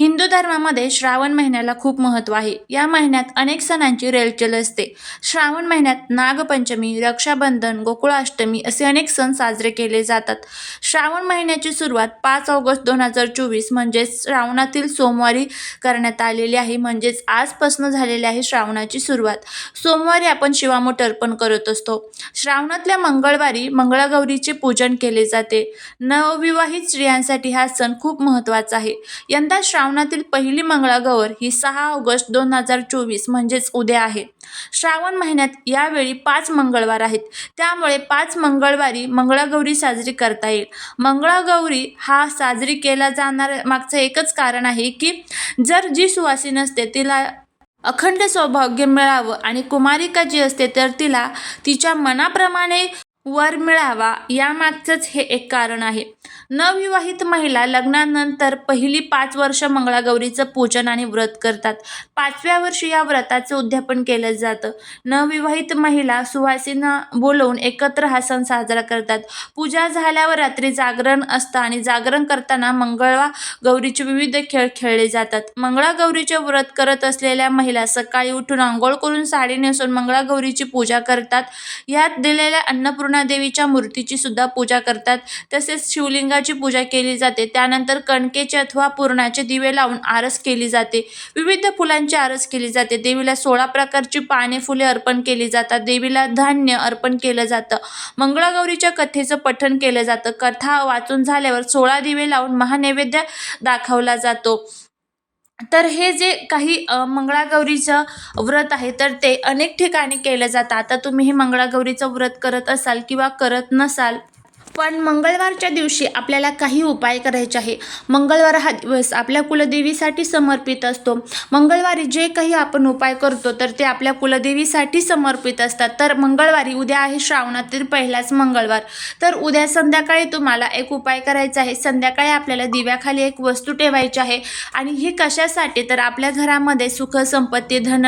हिंदू धर्मामध्ये श्रावण महिन्याला खूप महत्त्व आहे. या महिन्यात अनेक सणांची रेलचेल असते. श्रावण महिन्यात नागपंचमी रक्षाबंधन गोकुळाष्टमी असे अनेक सण साजरे केले जातात. श्रावण महिन्याची सुरुवात पाच ऑगस्ट दोन हजार चोवीस म्हणजेच श्रावणातील सोमवारी करण्यात आलेली आहे. म्हणजेच आजपासून झालेली आहे श्रावणाची सुरुवात. सोमवारी आपण शिवामोट अर्पण करत असतो. श्रावणातल्या मंगळवारी मंगळागौरीचे पूजन केले जाते. नवविवाहित स्त्रियांसाठी हा सण खूप महत्त्वाचा आहे. यंदा श्रावणातील पहिली मंगळागौर ही सहा ऑगस्ट दोन हजार चोवीस म्हणजेच उद्या आहे. श्रावण महिन्यात यावेळी पाच मंगळवार आहेत. त्यामुळे पाच मंगळवारी मंगळागौरी साजरी करता येईल. मंगळागौरी हा साजरी केला जाणार मागचं एकच कारण आहे की जर जी सुवासीन असते तिला अखंड सौभाग्य मिळावं आणि कुमारिका जी असते तर तिला तिच्या मनाप्रमाणे वर मिळावा यामागचंच हे एक कारण आहे. नवविवाहित महिला लग्नानंतर पहिली पाच वर्ष मंगळागौरीचं पूजन आणि व्रत करतात. पाचव्या वर्षी या व्रताचं उद्यापन केलं जातं. नवविवाहित महिला सुवासिना बोलवून एकत्र हा सण साजरा करतात. पूजा झाल्यावर रात्री जागरण असतं आणि जागरण करताना मंगळवा गौरीचे विविध खेळ खेळले जातात. मंगळागौरीचे व्रत करत असलेल्या महिला सकाळी उठून आंघोळ करून साडी नेसून मंगळागौरीची पूजा करतात. यात दिलेल्या अन्नपूर्णा देवीच्या मूर्तीची सुद्धा पूजा करतात. तसेच शिवलिंगाची पूजा केली जाते. त्यानंतर कणकेचे अथवा पूर्णाचे दिवे लावून आरस केली जाते. विविध फुलांची आरस केली जाते. देवीला सोळा प्रकारची पाने फुले अर्पण केली जातात. देवीला धान्य अर्पण केलं जातं. मंगळागौरीच्या कथेचं पठण केलं जातं. कथा वाचून झाल्यावर सोळा दिवे लावून महानैवेद्य दाखवला जातो. तर हे जे काही मंगळागौरीचं व्रत आहे तर ते अनेक ठिकाणी केलं जातं. आता तुम्ही हे मंगळागौरीचं व्रत करत असाल किंवा करत नसाल पण मंगळवारच्या दिवशी आपल्याला काही उपाय करायचे आहे. मंगळवार हा दिवस आपल्या कुलदेवीसाठी समर्पित असतो. मंगळवारी जे काही आपण उपाय करतो तर ते आपल्या कुलदेवीसाठी समर्पित असतात. तर मंगळवारी उद्या आहे श्रावणातील पहिलाच मंगळवार. तर उद्या संध्याकाळी तुम्हाला एक उपाय करायचा आहे. संध्याकाळी आपल्याला दिव्याखाली एक वस्तू ठेवायची आहे. आणि ही कशासाठी? तर आपल्या घरामध्ये सुख संपत्ती धन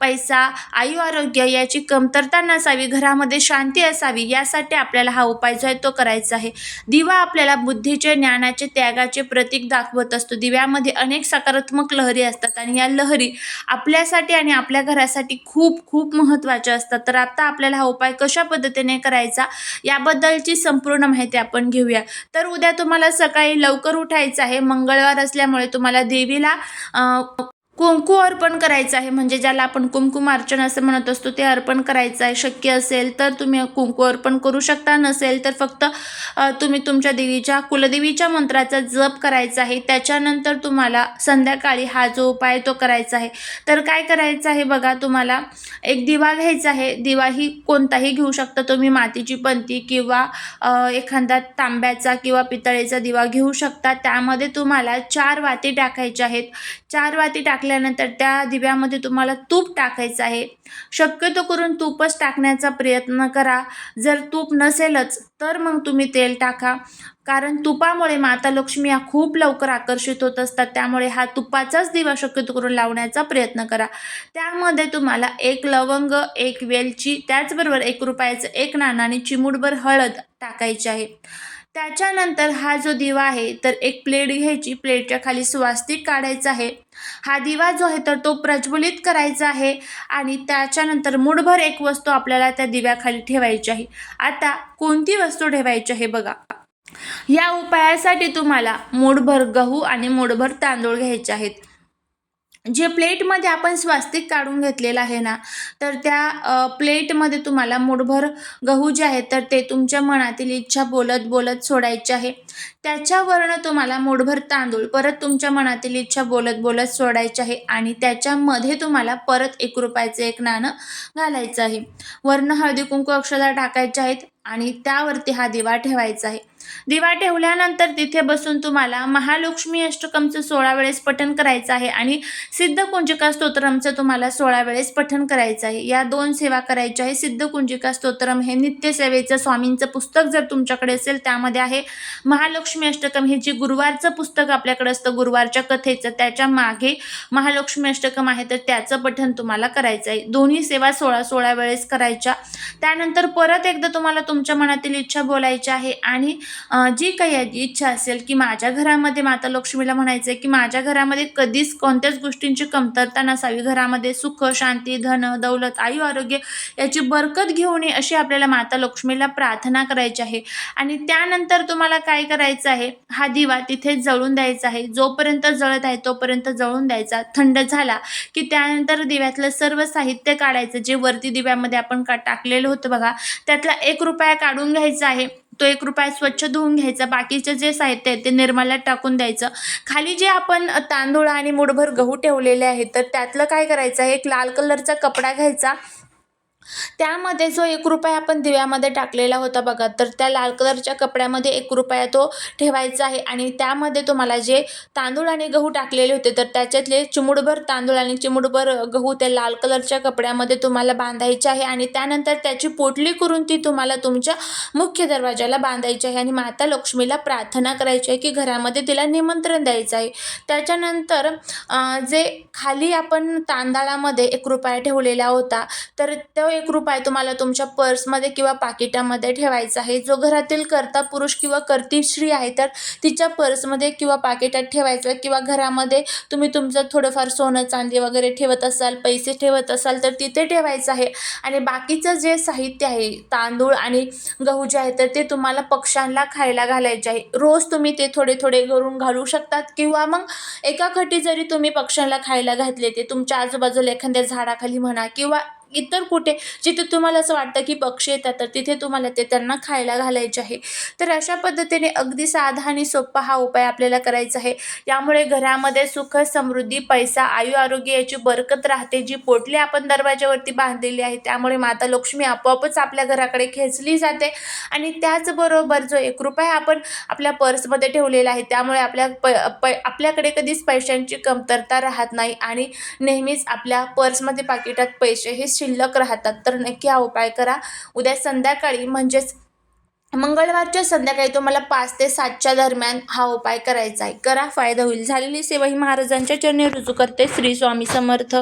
पैसा आयु आरोग्य याची कमतरता नसावी घरामध्ये शांती असावी यासाठी आपल्याला हा उपाय जो आहे तो करायचा आहे. दिवा आपल्याला बुद्धीचे ज्ञानाचे त्यागाचे प्रतीक दाखवत असतो. दिव्यामध्ये अनेक सकारात्मक लहरी असतात आणि या लहरी आपल्यासाठी आणि आपल्या घरासाठी खूप खूप महत्त्वाच्या असतात. तर आता आपल्याला हा उपाय कशा पद्धतीने करायचा याबद्दलची संपूर्ण माहिती आपण घेऊया. तर उद्या तुम्हाला सकाळी लवकर उठायचं आहे. मंगळवार असल्यामुळे तुम्हाला देवीला कुंकू अर्पण करायचं आहे. म्हणजे ज्याला आपण कुंकुम अर्चन असं म्हणत असतो ते अर्पण करायचं आहे. शक्य असेल तर तुम्ही कुंकू अर्पण करू शकता. नसेल तर फक्त तुम्ही तुमच्या देवीच्या कुलदेवीच्या मंत्राचा जप करायचा आहे. त्याच्यानंतर तुम्हाला संध्याकाळी हा जो उपाय तो करायचा आहे. तर काय करायचं आहे बघा तुम्हाला एक दिवा घ्यायचा आहे. दिवा ही कोणताही घेऊ शकता. तुम्ही मातीची पंती किंवा एखादा तांब्याचा किंवा पितळेचा दिवा घेऊ शकता. त्यामध्ये तुम्हाला चार वाती टाकायच्या आहेत. चार वाती टाकल्यानंतर त्या दिव्यामध्ये तुम्हाला तूप टाकायचं आहे. शक्यतो करून तूपच टाकण्याचा प्रयत्न करा. जर तूप नसेलच तर मग तुम्ही तेल टाका. कारण तुपामुळे माता लक्ष्मी या खूप लवकर आकर्षित होत असतात. त्यामुळे हा तुपाचाच दिवा शक्यतो करून लावण्याचा प्रयत्न करा. त्यामध्ये तुम्हाला एक लवंग एक वेलची त्याचबरोबर एक रुपयाचं एक नाणं आणि चिमूटभर हळद टाकायची आहे. त्याच्यानंतर हा जो दिवा आहे तर एक प्लेट घ्यायची. प्लेटच्या खाली स्वास्तिक काढायचा आहे. हा दिवा जो आहे तर तो प्रज्वलित करायचा आहे आणि त्याच्यानंतर मुठभर एक वस्तू आपल्याला त्या दिव्याखाली ठेवायची आहे. आता कोणती वस्तू ठेवायची आहे बघा. या उपायासाठी तुम्हाला मूठभर गहू आणि मूठभर तांदूळ घ्यायचे आहेत. जे प्लेटमध्ये आपण स्वास्तिक काढून घेतलेलं आहे ना तर त्या प्लेटमध्ये तुम्हाला मुठभर गहू जे आहे तर ते तुमच्या मनातील इच्छा बोलत बोलत सोडायची आहे. त्याच्यावरनं तुम्हाला मुठभर तांदूळ परत तुमच्या मनातील इच्छा बोलत बोलत सोडायची आहे आणि त्याच्यामध्ये तुम्हाला परत एक रुपयाचं एक नाणं घालायचं आहे. वरनं हळदी कुंकू अक्षता टाकायच्या आहेत आणि त्यावरती हा दिवा ठेवायचा आहे. दिवा ठेवल्यानंतर तिथे बसून तुम्हाला महालक्ष्मी अष्टकमचं सोळा वेळेस पठण करायचं आहे आणि सिद्ध कुंजिका स्तोत्रमचं तुम्हाला सोळा वेळेस पठण करायचं आहे. या दोन सेवा करायच्या आहे. सिद्ध कुंजिका स्तोत्रम हे नित्यसेवेचं स्वामींचं पुस्तक जर तुमच्याकडे असेल त्यामध्ये आहे. महालक्ष्मी अष्टकम हे जे गुरुवारचं पुस्तक आपल्याकडे असतं गुरुवारच्या कथेचं त्याच्यामागे महालक्ष्मी अष्टकम आहे तर त्याचं पठण तुम्हाला करायचं आहे. दोन्ही सेवा सोळा सोळा वेळेस करायच्या. त्यानंतर परत एकदा तुम्हाला तुमच्या मनातील इच्छा बोलायची आहे आणि जी काही इच्छा असेल की माझ्या घरामध्ये माता लक्ष्मीला म्हणायचं आहे की माझ्या घरामध्ये कधीच कोणत्याच गोष्टींची कमतरता नसावी. घरामध्ये सुख शांती धन दौलत आयु आरोग्य याची बरकत घेऊन ये अशी आपल्याला माता लक्ष्मीला प्रार्थना करायची आहे. आणि त्यानंतर तुम्हाला काय करायचं आहे? हा दिवा तिथे जळून द्यायचा आहे. जोपर्यंत जळत आहे तोपर्यंत जळून द्यायचा. थंड झाला की त्यानंतर दिव्यातलं सर्व साहित्य काढायचं. जे वरती दिव्यामध्ये आपण का टाकलेलं होतं बघा त्यातला एक रुपया काढून घ्यायचा आहे. तो एक रुपया स्वच्छ धुवून घ्यायचा. बाकीचे जे साहित्य आहे ते निर्माल्यात टाकून द्यायचं. खाली जे आपण तांदूळ आणि मुठभर गहू ठेवलेले आहेत तर त्यातलं काय करायचं? आहे एक लाल कलरचा कपडा घ्यायचा. त्यामध्ये जो एक रुपया आपण दिव्यामध्ये टाकलेला होता बघा तर त्या लाल कलरच्या कपड्यामध्ये एक रुपया तो ठेवायचा आहे. आणि त्यामध्ये तुम्हाला जे तांदूळ आणि गहू टाकलेले होते तर त्याच्यातले चिमुडभर तांदूळ आणि चिमुडभर गहू त्या लाल कलरच्या कपड्यामध्ये तुम्हाला बांधायचे आहे. आणि त्यानंतर त्याची पोटली करून ती तुम्हाला तुमच्या मुख्य दरवाजाला बांधायची आहे. आणि माता लक्ष्मीला प्रार्थना करायची आहे की घरामध्ये तिला निमंत्रण द्यायचं आहे. त्याच्यानंतर जे खाली आपण तांदळामध्ये एक रुपया ठेवलेला होता तर तो एक रुपये तुम्हाला तुमच्या पर्समध्ये किंवा पाकिटामध्ये ठेवायचा आहे. जो घरातील कर्ता पुरुष किंवा कर्ती स्त्री आहे तर तिच्या पर्समध्ये किंवा पाकिटात ठेवायचं किंवा घरामध्ये तुम्ही तुमचं थोडंफार सोनं चांदी वगैरे ठेवत असाल पैसे ठेवत असाल तर तिथे ठेवायचं आहे. आणि बाकीचं जे साहित्य आहे तांदूळ आणि गहू जे आहे तर ते तुम्हाला पक्ष्यांना खायला घालायचे आहे. रोज तुम्ही ते थोडे थोडे करून घालू शकतात किंवा मग एका खटी जरी तुम्ही पक्ष्यांना खायला घातले ते तुमच्या आजूबाजूला एखाद्या झाडाखाली म्हणा किंवा इतर कुठे जिथे तुम्हाला असं वाटतं की पक्षी येतात तर तिथे तुम्हाला ते त्यांना खायला घालायचे आहे. तर अशा पद्धतीने अगदी साधा आणि सोपा हा उपाय आपल्याला करायचा आहे. यामुळे घरामध्ये सुख समृद्धी पैसा आयु आरोग्य याची बरकत राहते. जी पोटली आपण दरवाजावरती बांधलेली आहे त्यामुळे माता लक्ष्मी आपोआपच आपल्या घराकडे खेचली जाते. आणि त्याचबरोबर जो एक रुपया आपण आपल्या पर्समध्ये ठेवलेला आहे त्यामुळे आपल्या प प आपल्याकडे कधीच पैशांची कमतरता राहत नाही. आणि नेहमीच आपल्या पर्समध्ये पाकिटात पैसे हे शिल्लक राहतात. तर नक्की हा उपाय करा. उद्या संध्याकाळी म्हणजेच मंगळवारच्या संध्याकाळी तुम्हाला पाच ते सातच्या दरम्यान हा उपाय करायचा आहे. करा फायदा होईल. झालेली सेवा ही महाराजांच्या चरणी रुजू करते. श्री स्वामी समर्थ.